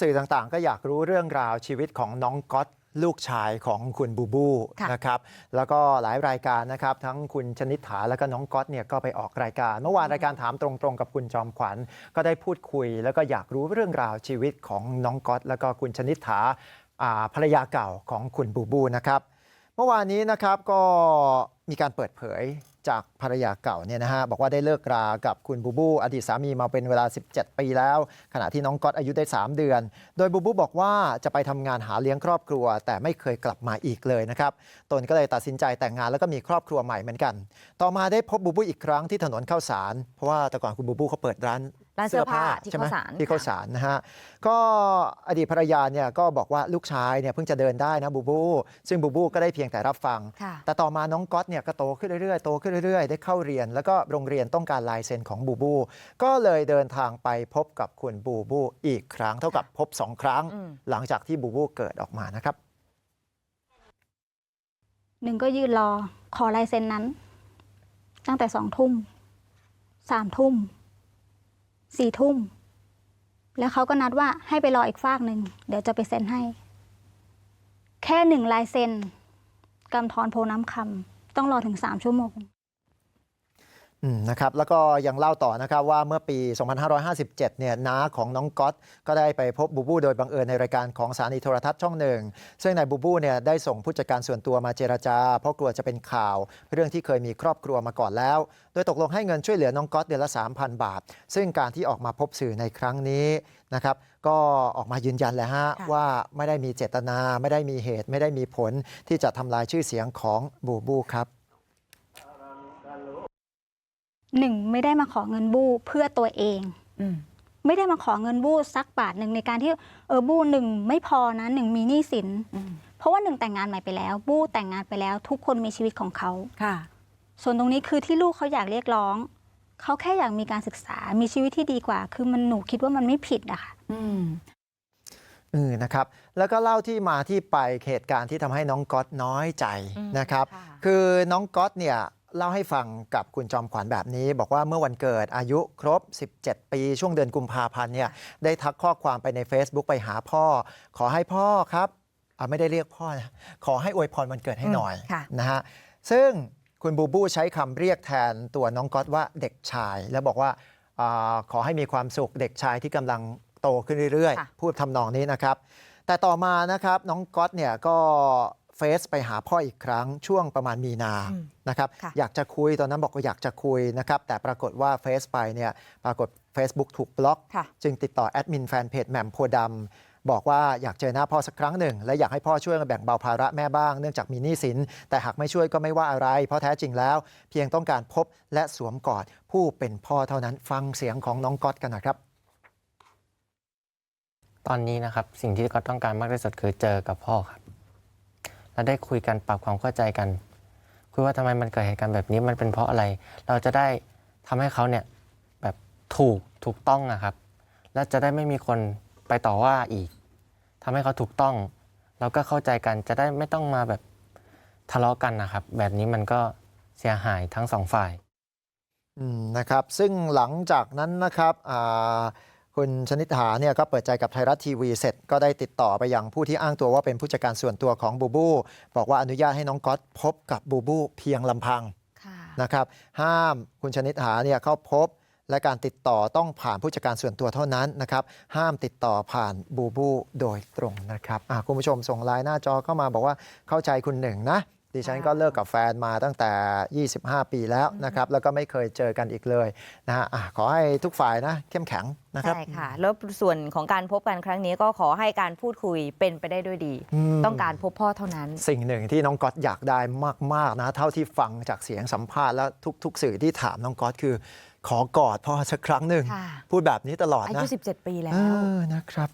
สื่อต่างๆก็อยากรู้เรื่องราวชีวิตของน้องก๊อตลูกชายของคุณบูบูค่ะนะครับแล้วก็หลายรายการนะครับทั้งคุณชนิษฐาแล้วก็น้องก๊อตเนี่ยก็ไปออกรายการ เมื่อวานรายการถามตรงๆกับคุณจอมขวัญ ก็ได้พูดคุย แล้วก็อยากรู้เรื่องราวชีวิตของน้องก๊อตแล้วก็คุณชนิษฐาอ่าภรรยาเก่าของคุณบูบูนะครับ เมื่อวานนี้นะครับก็มีการเปิดเผย จากภรรยาเก่าเนี่ยนะฮะบอกว่าได้เลิกรากับคุณบูบูอดีตสามีมาเป็นเวลา 17 ปีแล้ว ขณะที่น้องก๊อตอายุได้ 3 เดือน โดยบูบูบอกว่าจะไปทำงานหาเลี้ยงครอบครัว แต่ไม่เคยกลับมาอีกเลยนะครับตนก็เลยตัดสินใจแต่งงานแล้วก็มีครอบครัวใหม่เหมือนกัน ต่อมาได้พบบูบูอีกครั้งที่ถนนเข้าสารเพราะว่าแต่ก่อนคุณบูบูเขาเปิดร้าน ร้านเสื้อผ้าที่ใช่ไหมข้าวสารที่ข้าวสารนะฮะก็อดีตภรรยาเนี่ยก็บอกว่าลูกชายเนี่ยเพิ่งจะเดินได้นะบูบูซึ่งบูบูก็ได้เพียงแต่รับฟังค่ะแต่ต่อมาน้องก๊อตเนี่ยก็โตขึ้นเรื่อยๆโตขึ้นเรื่อยๆ ได้เข้าเรียน แล้วก็โรงเรียนต้องการลายเซ็นของบูบูก็เลยเดินทางไปพบกับคุณบูบูอีกครั้ง เท่ากับพบสองครั้งอืมหลังจากที่บูบูเกิดออกมานะครับหนึ่งก็ยืนรอขอลายเซ็นนั้น ตั้งแต่สองทุ่มสามทุ่ม สี่ทุ่ม แล้วเขาก็นัดว่าให้ไปรออีกฟากหนึ่ง เดี๋ยวจะไปเซ็นให้ แค่หนึ่งลายเซ็นกำทรโพน้ำคำต้องรอถึงสามชั่วโมง นะครับแล้วก็ยังเล่าต่อนะครับว่าเมื่อปี 2557 เนี่ยน้าของน้องก๊อตก็ได้ไปพบบูบูโดยบังเอิญในรายการของสถานีโทรทัศน์ช่องหนึ่งซึ่งนายบูบูเนี่ยได้ส่งผู้จัดการส่วนตัวมาเจรจา เพราะกลัวจะเป็นข่าว เรื่องที่เคยมีครอบครัวมาก่อนแล้ว โดยตกลงให้เงินช่วยเหลือน้องก๊อตเดือนละ 3,000 บาท ซึ่งการที่ออกมาพบสื่อในครั้งนี้นะครับก็ออกมายืนยันเลยฮะค่ะว่าไม่ได้มีเจตนาไม่ได้มีเหตุ ไม่ได้มีผลที่จะทำลายชื่อเสียงของบูบูครับ หนึ่งไม่ได้มาขอเงินบู้เพื่อตัวเอง อืม ไม่ได้มาขอเงินบู้สักบาทหนึ่งในการที่เออบู้หนึ่งไม่พอนะหนึ่งมีหนี้สิน อืม เพราะว่าหนึ่งแต่งงานใหม่ไปแล้ว บู้แต่งงานไปแล้ว ทุกคนมีชีวิตของเขา ค่ะ ส่วนตรงนี้คือที่ลูกเขาอยากเรียกร้อง เขาแค่อยากมีการศึกษา มีชีวิตที่ดีกว่า คือมันหนูคิดว่ามันไม่ผิดอะค่ะ อืม เออนะครับแล้วก็เล่าที่มาที่ไปเหตุการณ์ที่ทำให้น้องก๊อตน้อยใจอืมนะครับค่ะคือน้องก๊อตเนี่ย เล่าให้ฟังกับคุณจอมขวัญแบบนี้ บอกว่าเมื่อวันเกิดอายุครบ 17 ปี ช่วงเดือนกุมภาพันธ์เนี่ยได้ทักข้อความไปใน Facebook ไปหาพ่อ ขอให้พ่อครับอะไม่ได้เรียกพ่อนะขอให้อวยพรวันเกิดให้หน่อยอืมค่ะนะฮะซึ่งคุณบูบูใช้คำเรียกแทนตัวน้องก๊อตว่าเด็กชาย แล้วบอกว่าอาขอให้มีความสุขเด็กชายที่กำลังโตขึ้นเรื่อยค่ะๆพูดทำนองนี้นะครับ แต่ต่อมานะครับน้องก๊อตเนี่ยก็ เฟซไปหาพ่ออีกครั้งช่วงประมาณมีนาอืมนะครับค่ะอยากจะคุยตอนนั้นบอกว่าอยากจะคุยนะครับแต่ปรากฏว่าเฟซไปเนี่ยปรากฏ Facebook ถูกบล็อกค่ะจึงติดต่อแอดมินแฟนเพจแหม่มโพธิ์ดำบอกว่าอยากเจอหน้าพ่อสักครั้งหนึ่ง และอยากให้พ่อช่วยมาแบ่งเบาภาระแม่บ้างเนื่องจากมีหนี้สิน แต่หากไม่ช่วยก็ไม่ว่าอะไร เพราะแท้จริงแล้ว เพียงต้องการพบและสวมกอดผู้เป็นพ่อเท่านั้นฟังเสียงของน้องก๊อตกันหนะครับ ตอนนี้นะครับสิ่งที่ก็ต้องการมากที่สุดคือเจอกับพ่อครับ และได้คุยกันปรับความเข้าใจกัน คุยว่าทำไมมันเกิดเหตุการณ์แบบนี้มันเป็นเพราะอะไร เราจะได้ทำให้เขาเนี่ยแบบถูกถูกต้องนะครับ และจะได้ไม่มีคนไปต่อว่าอีกทำให้เขาถูกต้อง เราก็เข้าใจกันจะได้ไม่ต้องมาแบบทะเลาะกันนะครับ แบบนี้มันก็เสียหายทั้งสองฝ่ายอืมนะครับซึ่งหลังจากนั้นนะครับอ่า คุณชนิษฐาเนี่ยก็เปิดใจกับไทยรัฐทีวีเสร็จก็ได้ติดต่อไปยังผู้ที่อ้างตัวว่าเป็นผู้จัดการส่วนตัวของบูบู บอกว่าอนุญาตให้น้องก๊อตพบกับบูบูเพียงลำพังค่ะนะครับห้ามคุณชนิษฐาเนี่ยเข้าพบ และการติดต่อต้องผ่านผู้จัดการส่วนตัวเท่านั้นนะครับห้ามติดต่อผ่านบูบูโดยตรงนะครับอะคุณผู้ชมส่งไลน์หน้าจอเข้ามาบอกว่าเข้าใจคุณหนึ่งนะ ดิฉันก็เลิกกับแฟนมาตั้งแต่ 25 ปีแล้วนะครับ แล้วก็ไม่เคยเจอกันอีกเลยนะฮะอะขอให้ทุกฝ่ายนะเข้มแข็งนะครับใช่ค่ะ แล้วส่วนของการพบกันครั้งนี้ก็ขอให้การพูดคุยเป็นไปได้ด้วยดีอืมต้องการพบพ่อเท่านั้น สิ่งหนึ่งที่น้องก๊อตอยากได้มาก ๆ นะ เท่าที่ฟังจากเสียงสัมภาษณ์และทุก ๆ สื่อที่ถามน้องก๊อตคือ ขอกอดพ่อสักครั้งหนึ่งค่ะพูดแบบนี้ตลอดอานะยุ17 ปีแล้เอวอนะครับ